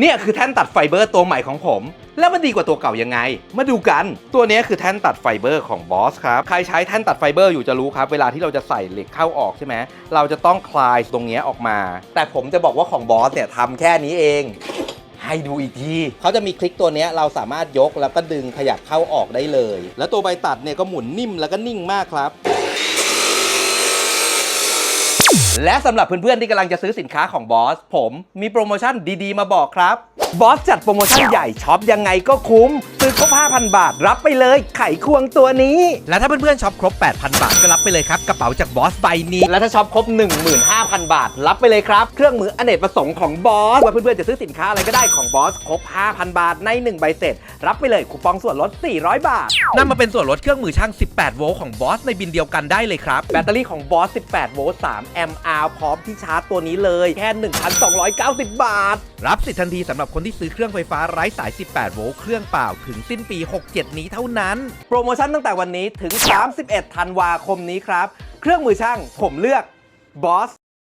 เนี่ยคือแท่นตัดไฟเบอร์ตัวใหม่ของผม แล้วมันดีกว่าตัวเก่ายังไง มาดูกัน ตัวนี้คือแท่นตัดไฟเบอร์ของบอสครับ ใครใช้แท่นตัดไฟเบอร์อยู่จะรู้ครับ เวลาที่เราจะใส่เหล็กเข้าออกใช่ไหม เราจะต้องคลายตรงนี้ออกมา แต่ผมจะบอกว่าของบอสเนี่ยทำแค่นี้เอง ให้ดูอีกที เขาจะมีคลิกตัวนี้เราสามารถยกแล้วก็ดึงขยับเข้าออกได้เลย แล้วตัวใบตัดเนี่ยก็หมุนนิ่มแล้วก็นิ่งมากครับ และสำหรับเพื่อนๆ ที่กำลังจะซื้อสินค้าของบอส ผมมีโปรโมชั่นดีๆ มาบอกครับบอสจัดโปรโมชั่นใหญ่ช็อปยังไงก็คุ้มซื้อครบ 5,000 บาท รับไปเลยไขควงตัวนี้ และถ้าเพื่อนๆช็อปครบ 8,000 บาทก็รับไปเลยครับ กระเป๋าจากบอสใบนี้ และถ้าช็อปครบ 15,000 บาท รับไปเลยครับ เครื่องมืออเนกประสงค์ของบอสว่าเพื่อนๆจะซื้อสินค้าอะไรก็ได้ของบอสครบ 5,000 บาทใน 1 ใบเสร็จ รับไปเลยคูปองส่วนลด 400 บาทนำมาเป็นส่วนลดเครื่องมือช่าง 18 โวลต์ของบอสในบินเดียวกันได้เลยครับแบตเตอรี่ของบอส 18 โวลต์ 3 แอมป์อาร์พร้อมที่ชาร์จตัวนี้เลยแค่ 1,290 บาท รับสิทธิ์ทันทีสำหรับคนที่ซื้อเครื่องไฟฟ้าไร้สาย 18 โวลต์เครื่องเปล่าถึงสิ้นปี67 นี้เท่านั้น โปรโมชั่นตั้งแต่วันนี้ถึง 31 ธันวาคมนี้ครับ เครื่องมือช่างผมเลือกบอส